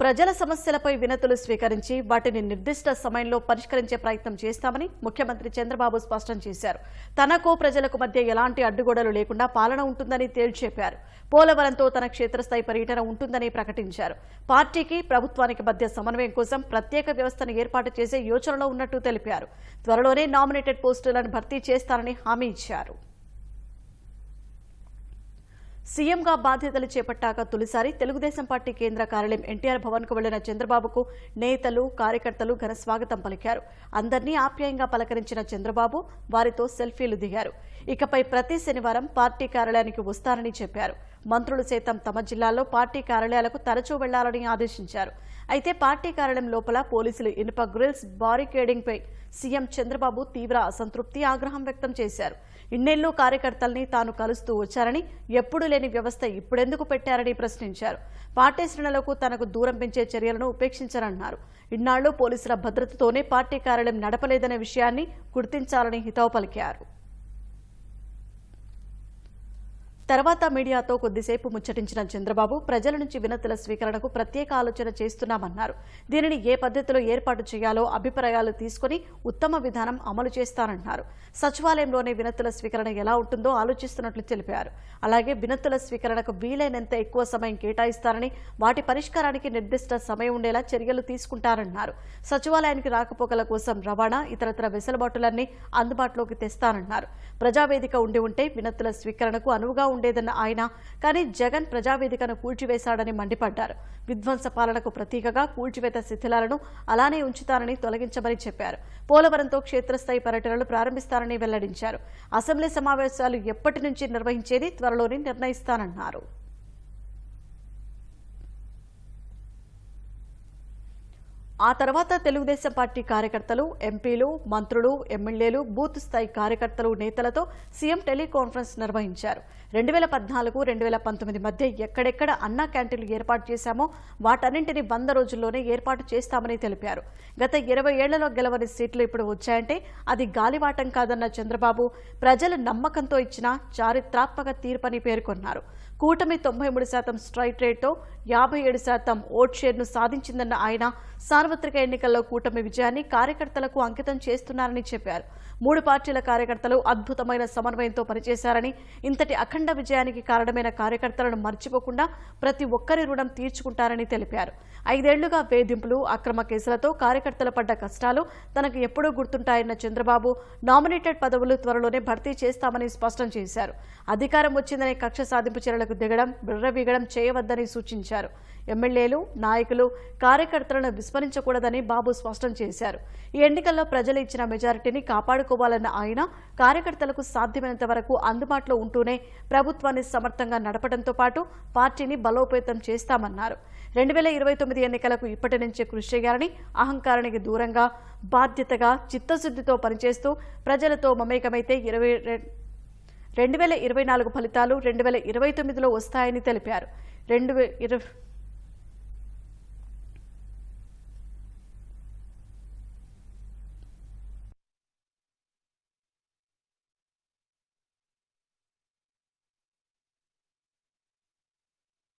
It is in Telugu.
ప్రజల సమస్యలపై వినతులు స్వీకరించి వాటిని నిర్దిష్ట సమయంలో పరిష్కరించే ప్రయత్నం చేస్తామని ముఖ్యమంత్రి చంద్రబాబు స్పష్టం చేశారు. తనకు ప్రజలకు మధ్య ఎలాంటి అడ్డుగోడలు లేకుండా పాలన ఉంటుందని తేల్చెప్పారు పోలవరంతో తన క్షేత్రస్థాయి పర్యటన ఉంటుందని ప్రకటించారు. పార్టీకి ప్రభుత్వానికి మధ్య సమన్వయం కోసం ప్రత్యేక వ్యవస్థను ఏర్పాటు చేసే యోచనలో ఉన్నట్టు తెలిపారు. త్వరలోనే నామినేటెడ్ పోస్టులను భర్తీ చేస్తారని హామీ ఇచ్చారు. సీఎంగా బాధ్యతలు చేపట్టాక తొలిసారి తెలుగుదేశం పార్టీ కేంద్ర కార్యాలయం ఎన్టీఆర్ భవన్కు వెళ్ళిన చంద్రబాబుకు నేతలు కార్యకర్తలు ఘన స్వాగతం పలికారు. అందరినీ ఆప్యాయంగా పలకరించిన చంద్రబాబు వారితో సెల్ఫీలు దిగారు. ఇకపై ప్రతి శనివారం పార్టీ కార్యాలయానికి వస్తారని చెప్పారు. మంత్రులు సైతం తమ జిల్లాలో పార్టీ కార్యాలయాలకు తరచూ వెళ్ళాలని ఆదేశించారు. అయితే పార్టీ కార్యాలయం లోపల పోలీసులు ఇనుప గ్రిల్స్ బారికేడింగ్పై సీఎం చంద్రబాబు తీవ్ర అసంతృప్తి ఆగ్రహం వ్యక్తం చేశారు. ఇన్నేళ్ళు కార్యకర్తల్ని తాను కలుస్తూ వచ్చారని ఎప్పుడూ లేని వ్యవస్థ ఇప్పుడెందుకు పెట్టారని ప్రశ్నించారు. పార్టీ శ్రేణులకు తనకు దూరం పెంచే చర్యలను ఉపేక్షించారన్నారు. ఇన్నాళ్ళు పోలీసుల భద్రతతోనే పార్టీ కార్యాలయం నడపలేదనే విషయాన్ని గుర్తించాలని హితవు పలికారు. తర్వాత మీడియాతో కొద్దిసేపు ముచ్చటించిన చంద్రబాబు ప్రజల నుంచి వినతుల స్వీకరణకు ప్రత్యేక ఆలోచన చేస్తున్నామన్నారు. దీనిని ఏ పద్ధతిలో ఏర్పాటు చేయాలో అభిప్రాయాలు తీసుకుని ఉత్తమ విధానం అమలు చేస్తానన్నారు. సచివాలయంలోనే వినతుల స్వీకరణ ఎలా ఉంటుందో ఆలోచిస్తున్నట్లు తెలిపారు. అలాగే వినతుల స్వీకరణకు వీలైనంత ఎక్కువ సమయం కేటాయిస్తారని వాటి పరిష్కారానికి నిర్దిష్ట సమయం ఉండేలా చర్యలు తీసుకుంటారన్నారు సచివాలయానికి రాకపోకల కోసం రవాణా ఇతరత్ర వెసులుబాటులన్నీ అందుబాటులోకి తెస్తానన్నారు. ప్రజావేదిక ఉండి ఉంటే వినతుల స్వీకరణకు అనువుగా ఉండేదన్న ఆయన. కానీ జగన్ ప్రజావేదికను కూల్చివేశాడని మండిపడ్డారు. విధ్వంస పాలనకు ప్రతీకగా కూల్చివేత శిథిలాలను అలానే ఉంచుతారని తొలగించమని చెప్పారు. పోలవరంతో క్షేత్రస్థాయి పర్యటనలు ప్రారంభిస్తారని వెల్లడించారు. అసెంబ్లీ సమావేశాలు ఎప్పటి నుంచి నిర్వహించేది త్వరలోనే నిర్ణయిస్తానన్నారు. ఆ తర్వాత తెలుగుదేశం పార్టీ కార్యకర్తలు ఎంపీలు మంత్రులు ఎమ్మెల్యేలు బూత్ స్థాయి కార్యకర్తలు నేతలతో సీఎం టెలికాన్ఫరెన్స్ నిర్వహించారు. రెండు వేల పద్నాలుగు రెండు వేల పంతొమ్మిది మధ్య ఎక్కడెక్కడ అన్నా క్యాంటీన్లు ఏర్పాటు చేశామో వాటన్నింటినీ వంద రోజుల్లోనే ఏర్పాటు చేస్తామని తెలిపారు. గత ఇరవై ఏళ్ళలో గెలవని సీట్లు ఇప్పుడు వచ్చాయంటే అది గాలివాటం కాదన్న చంద్రబాబు ప్రజల నమ్మకంతో ఇచ్చిన చారిత్రాత్మక తీర్పని పేర్కొన్నారు. కూటమి తొంభై మూడు శాతం స్ట్రైట్ రేట్తో యాభై ఏడు శాతం ఓట్ షేర్ను సాధించిందన్న ఆయన సార్వత్రిక ఎన్నికల్లో కూటమి విజయాన్ని కార్యకర్తలకు అంకితం చేస్తున్నారని చెప్పారు. మూడు పార్టీల కార్యకర్తలు అద్భుతమైన సమన్వయంతో పనిచేశారని ఇంతటి అఖండ విజయానికి కారణమైన కార్యకర్తలను మర్చిపోకుండా ప్రతి ఒక్కరి రుణం తీర్చుకుంటారని తెలిపారు. ఐదేళ్ళుగా వేధింపులు అక్రమ కేసులతో కార్యకర్తలు పడ్డ కష్టాలు తనకు ఎప్పుడూ గుర్తుంటాయన్న చంద్రబాబు నామినేటెడ్ పదవులు త్వరలోనే భర్తీ చేస్తామని స్పష్టం చేశారు. అధికారం వచ్చిందనే కక్ష సాధింపు చర్యలకు దిగడం బిర్రబీగడం చేయవద్దని సూచించారు. ఎమ్మెల్యేలు నాయకులు కార్యకర్తలను విస్మరించకూడదని బాబు స్పష్టం చేశారు. ఈ ఎన్నికల్లో ప్రజలు ఇచ్చిన మెజారిటీని కాపాడుకోవాలన్న ఆయన కార్యకర్తలకు సాధ్యమైనంత వరకు అందుబాటులో ఉంటూనే ప్రభుత్వాన్ని సమర్థంగా నడపడంతో పాటు పార్టీని బలోపేతం చేస్తామన్నారు. రెండు వేల ఇరవై తొమ్మిది ఎన్నికలకు ఇప్పటి నుంచే కృషి చేయాలని అహంకారానికి దూరంగా బాధ్యతగా చిత్తశుద్ధితో పనిచేస్తూ ప్రజలతో మమేకమైతే ఇరవై రెండు వేల ఇరవై నాలుగు ఫలితాలు రెండు వేల ఇరవై తొమ్మిదిలో వస్తాయని తెలిపారు. రెండు ఇరవై